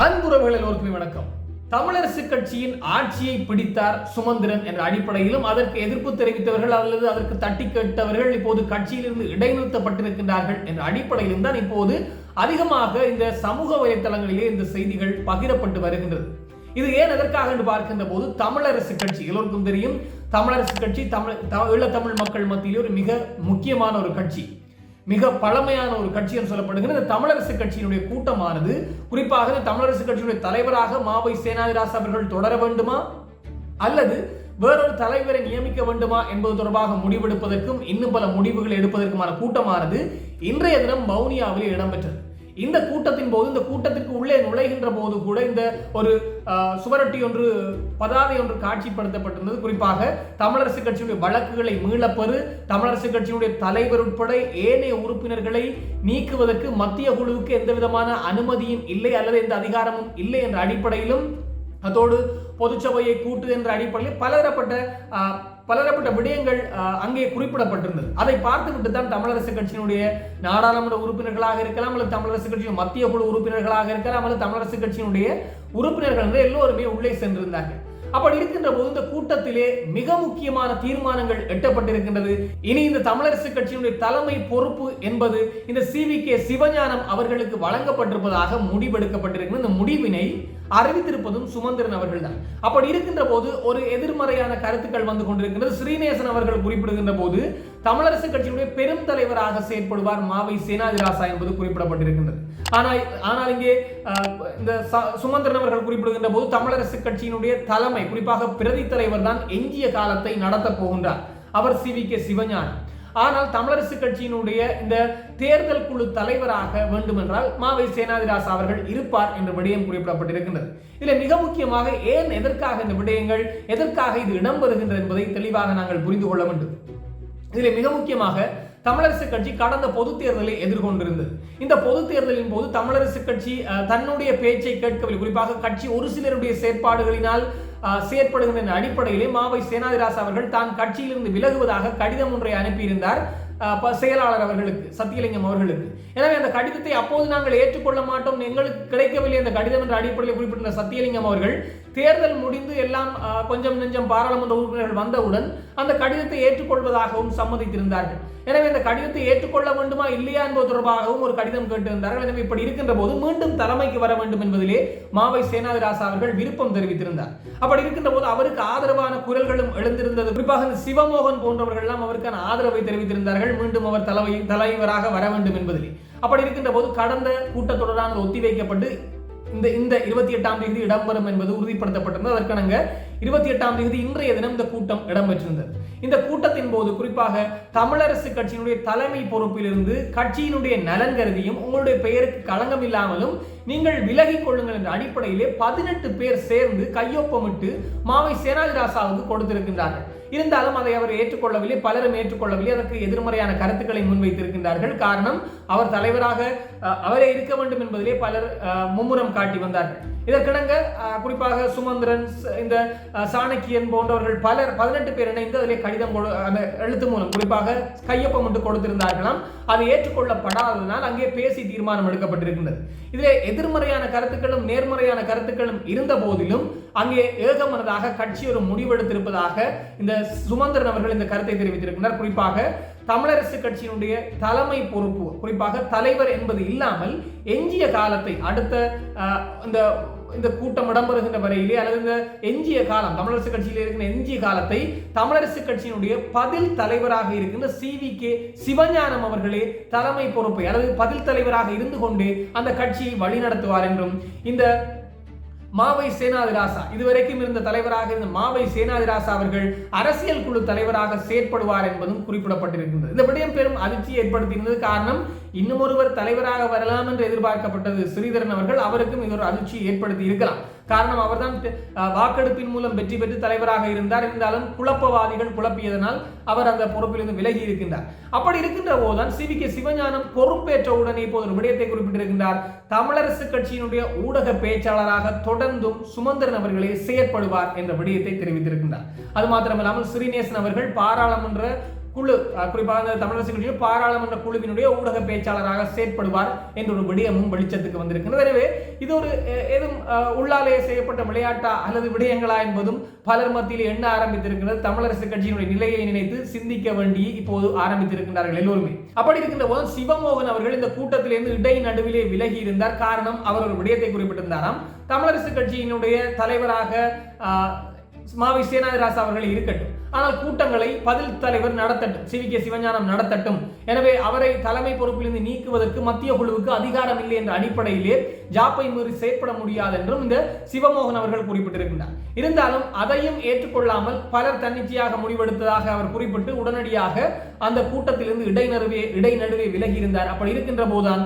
அன்புறவுகள் எல்லோருக்குமே வணக்கம். தமிழரசு கட்சியின் ஆட்சியை பிடித்தார் சுமந்திரன் என்ற அடிப்படையிலும் அதற்கு எதிர்ப்பு தெரிவித்தவர்கள் அல்லது அதற்கு தட்டி கேட்டவர்கள் இப்போது கட்சியிலிருந்து இடைநிறுத்தப்பட்டிருக்கின்றார்கள் என்ற அடிப்படையிலும் தான் இப்போது அதிகமாக இந்த சமூக வலைத்தளங்களிலே இந்த செய்திகள் பகிரப்பட்டு வருகின்றது. இது ஏன் எதற்காக என்று பார்க்கின்ற போது தமிழரசு கட்சி எல்லோருக்கும் தெரியும் தமிழரசு கட்சி தமிழ் த- ஈழத்தமிழ் மக்கள் மத்தியிலே ஒரு மிக முக்கியமான ஒரு கட்சி. மிக பழமையான ஒரு கட்சி என்று சொல்லப்படுகிற இந்த தமிழரசு கட்சியினுடைய கூட்டமானது குறிப்பாக இந்த தமிழரசு கட்சியினுடைய தலைவராக மாவை சேனாதிராஸ் அவர்கள் தொடர வேண்டுமா? அல்லது வேறொரு தலைவரை நியமிக்க வேண்டுமா என்பது தொடர்பாக முடிவெடுப்பதற்கும் இன்னும் பல முடிவுகள் எடுப்பதற்குமான கூட்டமானது இன்றைய தினம் வவுனியாவில் இடம்பெற்றது. இந்த கூட்டத்தின் போது இந்த கூட்டத்திற்கு உள்ளே நுழைகின்ற போது கூட இந்த ஒரு சுவரொட்டி ஒன்று பதாதை ஒன்று காட்சிப்படுத்தப்பட்டிருந்தது. குறிப்பாக தமிழரசு கட்சியுடைய வழக்குகளை மீளப்பெறு தமிழரசு கட்சியினுடைய தலைவர் உட்பட ஏனைய உறுப்பினர்களை நீக்குவதற்கு மத்திய குழுவுக்கு எந்த விதமான அனுமதியும் இல்லை அல்லது எந்த அதிகாரமும் இல்லை என்ற அடிப்படையிலும் அதோடு பொதுச்சபையை கூட்டு என்ற அடிப்படையில் பலதரப்பட்ட பலதரப்பட்ட விடயங்கள் அங்கே குறிப்பிடப்பட்டிருந்தது. அதை பார்த்துவிட்டு தான் தமிழரசு கட்சியினுடைய நாடாளுமன்ற உறுப்பினர்களாக இருக்கலாம் அல்லது தமிழரசு கட்சியின் மத்திய குழு உறுப்பினர்களாக இருக்கலாம் அல்லது தமிழரசு கட்சியினுடைய உறுப்பினர்கள் என்று எல்லோருமே உள்ளே சென்றிருந்தார்கள். அப்படி இருக்கின்ற போது இந்த கூட்டத்திலே மிக முக்கியமான தீர்மானங்கள் எட்டப்பட்டிருக்கின்றது. இனி இந்த தமிழரசு கட்சியினுடைய தலைமை பொறுப்பு என்பது இந்த சிவி கே சிவஞானம் அவர்களுக்கு வழங்கப்பட்டிருப்பதாக முடிவெடுக்கப்பட்டிருக்கின்ற இந்த முடிவினை அறிவித்திருப்பதும் சுமந்திரன் அவர்கள் தான் அப்படி இருக்கின்ற போது ஒரு எதிர்மறையான கருத்துக்கள் வந்து கொண்டிருக்கின்றது. ஸ்ரீநேசன் அவர்கள் குறிப்பிடுகின்ற போது தமிழரசு கட்சியினுடைய பெரும் தலைவராக செயற்படுவார் மாவை சேனாதிராசா என்பது குறிப்பிடப்பட்டிருக்கின்றது. ஆனால் ஆனால் இங்கே இந்த ச- சுமந்திரன் அவர்கள் குறிப்பிடுகின்ற போது தமிழரசு கட்சியினுடைய தலைமை குறிப்பாக பிரதி தலைவர் தான் எஞ்சிய காலத்தை நடத்தப் போகின்றார். அவர் சி. வி. கே. சிவஞானம் ஆனால் தமிழரசு கட்சியினுடைய இந்த தேர்தல் குழு தலைவராக வேண்டுமென்றால் மாவை சேனாதிராஸ் அவர்கள் இருப்பார் என்ற விடயம் குறிப்பிடப்பட்டிருக்கின்றது. இதில் மிக முக்கியமாக ஏன் எதற்காக இந்த விடயங்கள் எதற்காக இது இடம்பெறுகின்றது என்பதை தெளிவாக நாங்கள் புரிந்து கொள்ள வேண்டும். இதில் மிக முக்கியமாக தமிழரசு கட்சி கடந்த பொது தேர்தலை எதிர்கொண்டிருந்தது. இந்த பொது தேர்தலின் போது தமிழரசு கட்சி தன்னுடைய பேச்சை கேட்கவில்லை. குறிப்பாக கட்சி ஒரு சிலருடைய செயற்பாடுகளினால் செயற்படுகின்ற அடிப்படையிலே மாவை சேனாதிராஸ் அவர்கள் தான் கட்சியிலிருந்து விலகுவதாக கடிதம் ஒன்றை அனுப்பியிருந்தார் செயலாளர் அவர்களுக்கு சத்தியலிங்கம் அவர்களுக்கு. எனவே அந்த கடிதத்தை அப்போது நாங்கள் ஏற்றுக்கொள்ள மாட்டோம் எங்களுக்கு கிடைக்கவில்லை. அந்த கடிதம் என்ற அடிப்படையில் குறிப்பிட்ட சத்தியலிங்கம் அவர்கள் தேர்தல் முடிந்து எல்லாம் அஹ், கொஞ்சம் நெஞ்சம் பாராளுமன்ற உறுப்பினர்கள் வந்தவுடன் அந்த கடிதத்தை ஏற்றுக்கொள்வதாகவும் சம்மதித்திருந்தார்கள். எனவே இந்த கடிதத்தை ஏற்றுக்கொள்ள வேண்டுமா இல்லையா என்பது தொடர்பாகவும் ஒரு கடிதம் கேட்டிருந்தார்கள். எனவே இப்படி இருக்கின்ற போது மீண்டும் தலைமைக்கு வர வேண்டும் என்பதிலே மாவை சேனாதிராசா அவர்கள் விருப்பம் தெரிவித்திருந்தார். அப்படி இருக்கின்ற போது அவருக்கு ஆதரவான குரல்களும் எழுந்திருந்தது. குறிப்பாக இந்த சிவமோகன் போன்றவர்கள் எல்லாம் அவருக்கான ஆதரவை தெரிவித்திருந்தார்கள். மீண்டும் அவர் தலைவை தலைவராக வர வேண்டும் என்பதிலே. அப்படி இருக்கின்ற போது கடந்த கூட்டத்தொடரானது ஒத்திவைக்கப்பட்டு இந்த இந்த இருபத்தி எட்டாம் தேதி இடம்பெறும் என்பது உறுதிப்படுத்தப்பட்டிருந்தது. அதற்கனங்க இருபத்தி எட்டாம் தேதி இன்றைய தினம் இந்த கூட்டம் இடம்பெற்றிருந்தது. இந்த கூட்டத்தின் போது குறிப்பாக தமிழரசு கட்சியினுடைய தலைமை பொறுப்பிலிருந்து கட்சியினுடைய நலன் கருதியும் உங்களுடைய பெயருக்கு களங்கம் இல்லாமலும் நீங்கள் விலகிக் கொள்ளுங்கள் என்ற அடிப்படையிலே பதினெட்டு பேர் சேர்ந்து கையொப்பமிட்டு மாவை சேனாதிராசாவுக்கு கொடுத்திருக்கின்றார்கள். இருந்தாலும் அதை அவர் ஏற்றுக்கொள்ளவில்லை பலரும் ஏற்றுக்கொள்ளவில்லை. அதற்கு எதிர்மறையான கருத்துக்களை முன்வைத்திருக்கின்றார்கள். காரணம் அவர் தலைவராக அவரே இருக்க வேண்டும் என்பதிலே பலர் மும்முரம் காட்டி வந்தார்கள். இதற்கிடங்க குறிப்பாக சுமந்திரன் இந்த சாணக்கியன் போன்றவர்கள் பலர் பதினெட்டு பேர் இணைந்து அதிலே கடிதம் கொடு அந்த எழுத்து மூலம் குறிப்பாக கையொப்பம் மட்டும் கொடுத்திருந்தார்களாம். அது ஏற்றுக்கொள்ளப்படாததனால் அங்கே பேசி தீர்மானம் எடுக்கப்பட்டிருக்கின்றது. இதில் எதிர்மறையான கருத்துக்களும் நேர்மறையான கருத்துக்களும் இருந்த போதிலும் அங்கே ஏகமனதாக கட்சி ஒரு முடிவெடுத்திருப்பதாக இந்த சுமந்திரன் அவர்கள் இந்த கருத்தை தெரிவித்திருக்கிறார் குறிப்பாக தமிழரசு கட்சியினுடைய தலைமை பொறுப்பு குறிப்பாக தலைவர் என்பது இல்லாமல் எஞ்சிய காலத்தை அடுத்த இந்த இந்த கூட்டம் இடம்பெறுகின்ற வரையிலே அல்லது இந்த எஞ்சிய காலம் தமிழரசு கட்சியில் இருக்கிற எஞ்சிய காலத்தை தமிழரசு கட்சியினுடைய பதில் தலைவராக இருக்கின்ற சி வி கே சிவஞானம் அவர்களே தலைமை பொறுப்பை அல்லது பதில் தலைவராக இருந்து கொண்டு அந்த கட்சியை வழிநடத்துவார் என்றும் இந்த மாவை சேனாதிராசா இதுவரைக்கும் இருந்த தலைவராக இருந்த மாவை சேனாதிராசா அவர்கள் அரசியல் குழு தலைவராக செயற்படுவார் என்பதும் குறிப்பிடப்பட்டிருக்கின்றது. இந்த விடயம் பெரும் அதிர்ச்சியை ஏற்படுத்தியிருந்தது காரணம் இன்னும் ஒருவர் தலைவராக வரலாம் என்று எதிர்பார்க்கப்பட்டது. ஸ்ரீதரன் அவர்கள் அவருக்கும் இது ஒரு அதிர்ச்சியை ஏற்படுத்தி இருக்கலாம். காரணம் அவர்தான் வாக்கெடுப்பின் மூலம் வெற்றி பெற்று தலைவராக இருந்தார். இருந்தாலும் குழப்பவாதிகள் குழப்பியதனால் அவர் அந்த பொறுப்பிலிருந்து விலகி இருக்கின்றார். அப்படி இருக்கின்ற போதுதான் சி வி கே சிவஞானம் பொறுப்பேற்ற உடனே இப்போது ஒரு விடயத்தை குறிப்பிட்டிருக்கின்றார். தமிழரசு கட்சியினுடைய ஊடக பேச்சாளராக தொடர்ந்தும் சுமந்திரன் அவர்களே செயற்படுவார் என்ற விடயத்தை தெரிவித்திருக்கின்றார். அது மாத்திரமல்லாமல் ஸ்ரீநேசன் அவர்கள் பாராளுமன்ற குழு குறிப்பாக தமிழரசு கட்சியில் பாராளுமன்ற குழுவினுடைய ஊடக பேச்சாளராக செயற்படுவார் என்ற ஒரு விடயமும் வெளிச்சத்துக்கு வந்திருக்கிறது எனவே இது ஒரு எதுவும் உள்ளாலேயே உள்ளாலே செய்யப்பட்ட விளையாட்டா அல்லது விடயங்களா என்பதும் பலர் மத்தியில் எண்ண ஆரம்பித்திருக்கிறது தமிழரசு கட்சியினுடைய நிலையை நினைத்து சிந்திக்க வேண்டி இப்போது ஆரம்பித்திருக்கின்றார்கள் எல்லோருமே. அப்படி இருக்கின்ற போது சிவமோகன் அவர்கள் இந்த கூட்டத்திலிருந்து இடை நடுவிலே விலகி இருந்தார். காரணம் அவர் ஒரு விடயத்தை குறிப்பிட்டிருந்தாராம். தமிழரசு கட்சியினுடைய தலைவராக மாவி சேனாதிராசா அவர்கள் இருக்கட்டும். ஆனால் கூட்டங்களை பதில் தலைவர் நடத்தட்டும். சி கே சிவஞானம் நடத்தட்டும். எனவே அவரை தலைமை பொறுப்பிலிருந்து நீக்குவதற்கு மத்திய குழுவுக்கு அதிகாரம் இல்லை என்ற அடிப்படையிலே ஜாப்பை மீறி செயற்பட முடியாது என்றும் இந்த சிவமோகன் அவர்கள் குறிப்பிட்டிருக்கின்றார். இருந்தாலும் அதையும் ஏற்றுக்கொள்ளாமல் பலர் தன்னிச்சையாக முடிவெடுத்ததாக அவர் குறிப்பிட்டு உடனடியாக அந்த கூட்டத்திலிருந்து இடைநடுவே இடைநடுவே விலகி இருந்தார். அப்படி இருக்கின்ற போதுதான்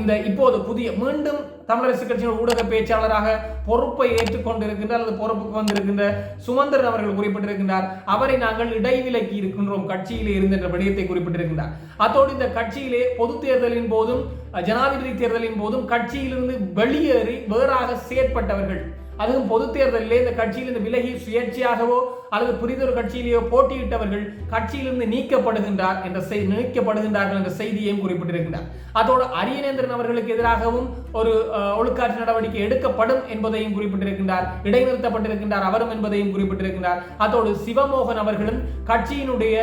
இந்த இப்போது புதிய மீண்டும் தமிழரசு கட்சியின் ஊடக பேச்சாளராக பொறுப்பை ஏற்றுக்கொண்டிருக்கின்ற அல்லது பொறுப்புக்கு வந்திருக்கின்ற சுமந்திரன் அவர்கள் குறிப்பிட்டிருக்கின்றார். அவரை நாங்கள் இடைவிலக்கி இருக்கின்றோம் கட்சியிலே இருந்து என்ற விடயத்தை குறிப்பிட்டிருக்கின்றார். அத்தோடு இந்த கட்சியிலே பொது தேர்தலின் போதும் ஜனாதிபதி தேர்தலின் போதும் கட்சியிலிருந்து வெளியேறி வேறாக செயற்பட்டவர்கள் அதுவும் பொது தேர்தலிலே இந்த கட்சியிலிருந்து விலகி சுயேட்சையாகவோ அல்லது புரிதொரு கட்சியிலேயோ போட்டியிட்டவர்கள் கட்சியிலிருந்து நீக்கப்படுகின்றார் என்ற செய் நீக்கப்படுகின்றார்கள் என்ற செய்தியையும் குறிப்பிட்டிருக்கின்றார். அதோடு அரியநேந்திரன் அவர்களுக்கு எதிராகவும் ஒரு ஒழுக்காற்று நடவடிக்கை எடுக்கப்படும் என்பதையும் குறிப்பிட்டிருக்கின்றார். இடைநிறுத்தப்பட்டிருக்கின்றார் அவரும் என்பதையும் குறிப்பிட்டிருக்கின்றார். அதோடு சிவமோகன் அவர்களும் கட்சியினுடைய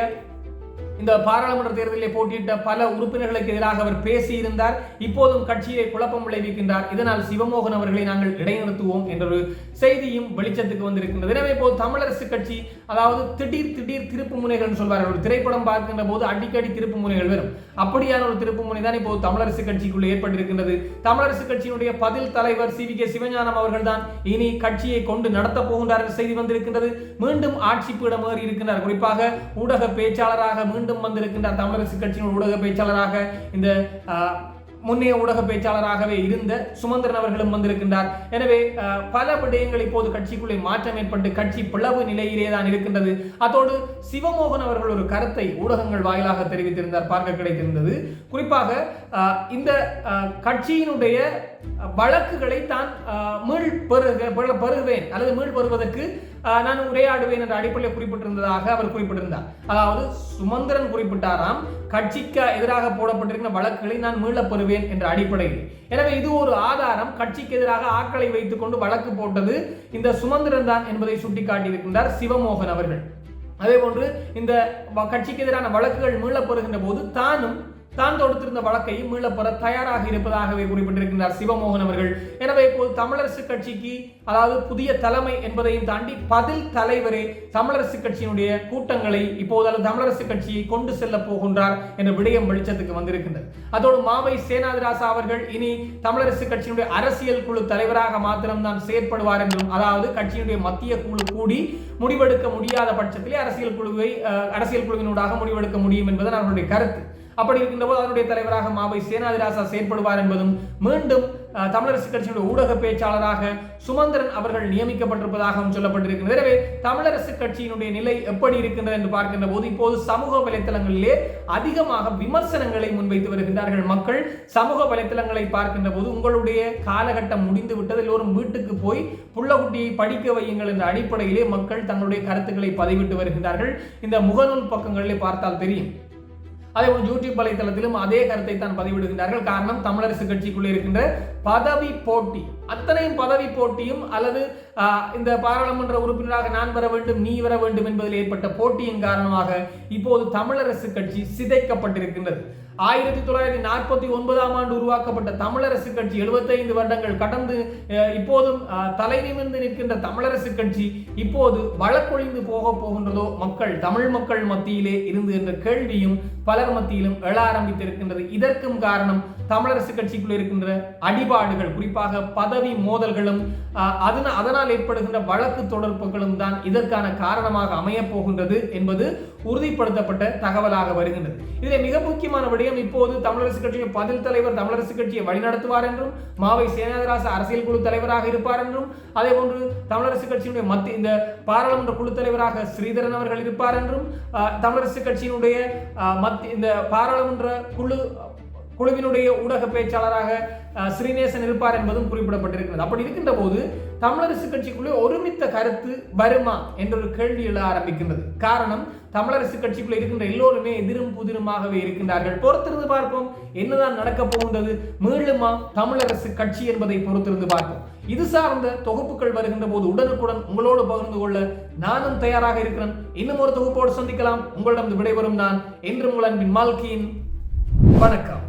இந்த பாராளுமன்ற தேர்தலில் போட்டியிட்ட பல உறுப்பினர்களுக்கு எதிராக அவர் பேசியிருந்தார். இப்போதும் கட்சியை குழப்பம் விளைவிக்கின்றார். இதனால் சிவமோகன் அவர்களை நாங்கள் இடைநிறுத்துவோம் என்ற ஒரு செய்தியும் வெளிச்சத்துக்கு வந்திருக்கின்றது. எனவே இப்போது தமிழரசு கட்சி அதாவது திடீர் திடீர் திருப்பு முனைகள் சொல்வார்கள். ஒரு திரைப்படம் பார்க்கின்ற போது அடிக்கடி திருப்பு முனைகள் வரும். அப்படியான ஒரு திருப்பு முனை தான் இப்போது தமிழரசு கட்சிக்குள்ள ஏற்பட்டிருக்கின்றது. தமிழரசு கட்சியினுடைய பதில் தலைவர் சி. வி. கே. சிவஞானம் அவர்கள் தான் இனி கட்சியை கொண்டு நடத்தப் போகின்றார் என்ற செய்தி வந்திருக்கின்றது. மீண்டும் ஆட்சி பீடம் ஏறி இருக்கின்றார். குறிப்பாக ஊடக பேச்சாளராக மீண்டும் மீண்டும் வந்திருக்கின்ற தமிழரசு கட்சியின் ஊடக பேச்சாளராக இந்த முன்னைய ஊடக பேச்சாளராகவே இருந்த சுமந்திரன் அவர்களும் வந்திருக்கின்றார். எனவே பல விடயங்கள் இப்போது கட்சிக்குள்ளே மாற்றம் ஏற்பட்டு கட்சி பிளவு நிலையிலே தான் இருக்கின்றது. அதோடு சிவமோகன் அவர்கள் ஒரு கருத்தை ஊடகங்கள் வாயிலாக தெரிவித்திருந்தார் பார்க்க கிடைத்திருந்தது. குறிப்பாக இந்த கட்சியினுடைய வழக்குகளை தான் மீள் பெறுக பெறுவேன் அல்லது மீள் பெறுவதற்கு நான் உரையாடுவேன் என்ற அடிப்படையில் குறிப்பிட்டிருந்ததாக அவர் குறிப்பிட்டிருந்தார். அதாவது சுமந்திரன் குறிப்பிட்டாராம் கட்சிக்கு எதிராக போடப்பட்டிருக்கிற வழக்குகளை நான் மீளப் பெறுவேன் என்ற அடிப்படையில். எனவே இது ஒரு ஆதாரம். கட்சிக்கு எதிராக ஆட்களை வைத்துக்கொண்டு வழக்கு போட்டது இந்த சுமந்திரன் தான் என்பதை சுட்டிக்காட்டியிருக்கின்றார் சிவமோகன் அவர்கள். அதே போன்று இந்த வ- கட்சிக்கு எதிரான வழக்குகள் மீளப்பெறுகின்ற போது தானும் தான் தொடுத்திருந்த வழக்கை மீளப்பெற தயாராக இருப்பதாகவே குறிப்பிட்டிருக்கின்றார் சிவமோகன் அவர்கள். எனவே இப்போது தமிழரசு கட்சிக்கு அதாவது புதிய தலைமை என்பதையும் தாண்டி பதில் தலைவரே தமிழரசு கட்சியினுடைய கூட்டங்களை இப்போது தமிழரசு கட்சியை கொண்டு செல்ல போகின்றார் என்ற விடயம் வெளிச்சத்துக்கு வந்திருக்கின்றது. அதோடு மாவை சேனாதிராசா அவர்கள் இனி தமிழரசு கட்சியினுடைய அரசியல் குழு தலைவராக மாத்திரம்தான் செயற்படுவார் என்றும் அதாவது கட்சியினுடைய மத்திய குழு கூடி முடிவெடுக்க முடியாத பட்சத்திலே அரசியல் குழுவை அரசியல் குழுவினூடாக முடிவெடுக்க முடியும் என்பது அவருடைய கருத்து. அப்படி இருக்கின்ற போது அதனுடைய தலைவராக மாவை சேனாதிராசா செயற்படுவார் என்பதும் மீண்டும் தமிழரசு கட்சியினுடைய ஊடக பேச்சாளராக சுமந்திரன் அவர்கள் நியமிக்கப்பட்டிருப்பதாகவும் சொல்லப்பட்டிருக்கிறது. எனவே தமிழரசு கட்சியினுடைய நிலை எப்படி இருக்கின்றது என்று பார்க்கின்ற போது இப்போது சமூக வலைத்தளங்களிலே அதிகமாக விமர்சனங்களை முன்வைத்து வருகின்றார்கள் மக்கள். சமூக வலைத்தளங்களை பார்க்கின்ற போது உங்களுடைய காலகட்டம் முடிந்து விட்டது எல்லோரும் வீட்டுக்கு போய் புள்ளக்குட்டியை படிக்க வையுங்கள் என்ற அடிப்படையிலே மக்கள் தங்களுடைய கருத்துக்களை பதிவிட்டு வருகின்றார்கள். இந்த முகநூல் பக்கங்களிலே பார்த்தால் தெரியும். அதே போல் யூடியூப் வலைத்தளத்திலும் அதே கருத்தை தான் பதிவிடுகின்றார்கள். காரணம் தமிழரசு கட்சிக்குள்ளே இருக்கின்ற பதவி போட்டி. அத்தனையும் பதவி போட்டியும் அல்லது இந்த பாராளுமன்ற உறுப்பினராக நான் வர வேண்டும் நீ வர வேண்டும் என்பதில் ஏற்பட்ட போட்டியின் காரணமாக இப்போது தமிழரசு கட்சி சிதைக்கப்பட்டிருக்கின்றது. ஆயிரத்தி தொள்ளாயிரத்தி நாற்பத்தி ஒன்பதாம் ஆண்டு உருவாக்கப்பட்ட தமிழரசு கட்சி 75 வருடங்கள் கடந்து இப்போதும் தலை நிமிர்ந்து நிற்கின்ற தமிழரசு கட்சி இப்போது வழக்கொழிந்து போக போகின்றதோ மக்கள் தமிழ் மக்கள் மத்தியிலே இருந்து என்ற கேள்வியும் பலர் மத்தியிலும் எழ ஆரம்பித்திருக்கின்றது. இதற்கும் காரணம் தமிழரசு கட்சிக்குள் இருக்கின்ற அடிபாடுகள் குறிப்பாக பதவி மோதல்களும் அதனால் அதனால் ஏற்படுகின்ற வழக்கு தொடர்புகளும் தான் இதற்கான காரணமாக அமையப் போகின்றது என்பது உறுதிப்படுத்தப்பட்ட தகவலாக வருகின்றது. இதில் மிக முக்கியமான விடயம் இப்போது தமிழரசு கட்சியின் பதில் தலைவர் தமிழரசு கட்சியை வழிநடத்துவார் என்றும் மாவை சேனாதிராச அரசியல் குழு தலைவராக இருப்பார் என்றும் அதே போன்று தமிழரசு கட்சியினுடைய மத்திய இந்த பாராளுமன்ற குழு தலைவராக ஸ்ரீதரன் அவர்கள் இருப்பார் என்றும் தமிழரசு கட்சியினுடைய மத்திய இந்த பாராளுமன்ற குழு குழுவினுடைய ஊடக பேச்சாளராக ஸ்ரீநேசன் இருப்பார் என்பதும் குறிப்பிடப்பட்டிருக்கிறது. அப்படி இருக்கின்ற போது தமிழரசு கட்சிக்குள்ளே ஒருமித்த கருத்து வருமா என்ற ஒரு கேள்வி எழ ஆரம்பிக்கின்றது. காரணம் தமிழரசு கட்சிக்குள்ளே இருக்கின்ற எல்லோருமே எதிரும் புதிருமாகவே இருக்கின்றார்கள். பொறுத்திருந்து பார்ப்போம் என்னதான் நடக்க போகின்றது மீளுமா தமிழரசு கட்சி என்பதை பொறுத்திருந்து பார்ப்போம். இது சார்ந்த தொகுப்புகள் வருகின்ற போது உடனுக்குடன் உங்களோடு பகிர்ந்து கொள்ள நானும் தயாராக இருக்கிறேன். இன்னும் ஒரு தொகுப்போடு சந்திக்கலாம். உங்களிடம் விடைபெறும் நான் என்று உங்கள் அன்பின் மால்கியின். வணக்கம்.